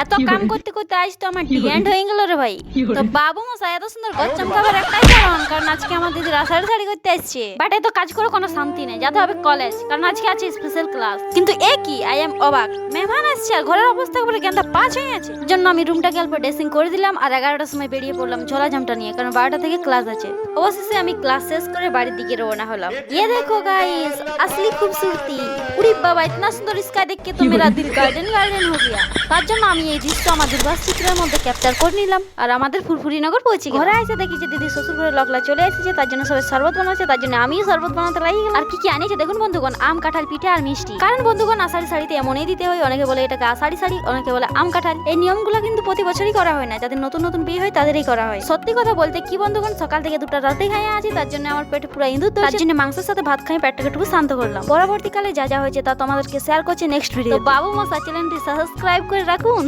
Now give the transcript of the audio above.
এত কাম করতে করতে আজ তো আমার ডিএন্ড হয়ে গেল রে ভাই। তো বাবু মশাই এত সুন্দর গচ্চম খাবার একটাই কারণ কারণ আজকে আমাদের দিদি রাসায়ন শাড়ি করতে আসছে বাট এত কাজ করে কোনো শান্তি নেই। যাতে হবে কলেজ কারণ আজকে আছে স্পেশাল ক্লাস কিন্তু এ কি? আই এম অবাক। মেহমান আসছে আর ঘরের অবস্থা বলে জ্ঞানটা পাঁচ হয়ে আছে জন্য আমি রুমটাকে অল্প ড্রেসিং করে দিলাম আর এগারোটার সময় বেরিয়ে পড়লাম ঝোলাঝামটা নিয়ে কারণ বারোটা থেকে ক্লাস আছে। অবশেষে আমি ক্লাস শেষ করে বাড়ির দিকে রওনা হলাম। ইয়ে দেখো গাইস আসলি খুবসুরতি। উরি বাবা ইতনা সুন্দর স্কাই দেখে তো মেরা দিল গার্ডেন গার্ডেন হয়ে গিয়া। তার জন্য আমি এই দৃশ্য আমার দুর্বাস চিত্রের মধ্যে ক্যাপচার করে নিলাম। আর আমাদের ফুরফুরিনগর পৌঁছে ঘরে এসে দেখি যে দিদি শ্বশুর ঘরে লগলা চলে এসেছে, তার জন্য সবাই শরবত বানাচ্ছে, তার জন্য আমিও শরবত বানাতে লাগি আর কি কি আনিয়েছে দেখুন বন্ধুগণ, আম, কাঁঠাল, পিঠে আর মিষ্টি। কারণ বন্ধুগণ, আষাঢ়ি শাড়িতে এমনই দিতে হয়, অনেকে বলে এটাকে আষাঢ়ি শাড়ি, অনেকে বলে আম, কাঁঠাল। এই নিয়মগুলো কিন্তু প্রতি বছরই করা হয় না, যাদের নতুন নতুন বিয়ে হয় তাদেরই করা হয়। সত্যি কথা বলতে কি বন্ধুগণ, সকাল থেকে দুটো রাতে খাইয়া আছি, তার জন্য আমার পেটে পুরো ইঁদুর তার জন্য মাংসের সাথে ভাত খাই পেটটাকে একটু শান্ত করলাম। পরবর্তীকালে যা যা হয়েছে তা তোমাদেরকে শেয়ার করছে নেক্সট ভিডিও বাবু মশা চ্যানেলটি সাবস্ক্রাইব করে রাখুন।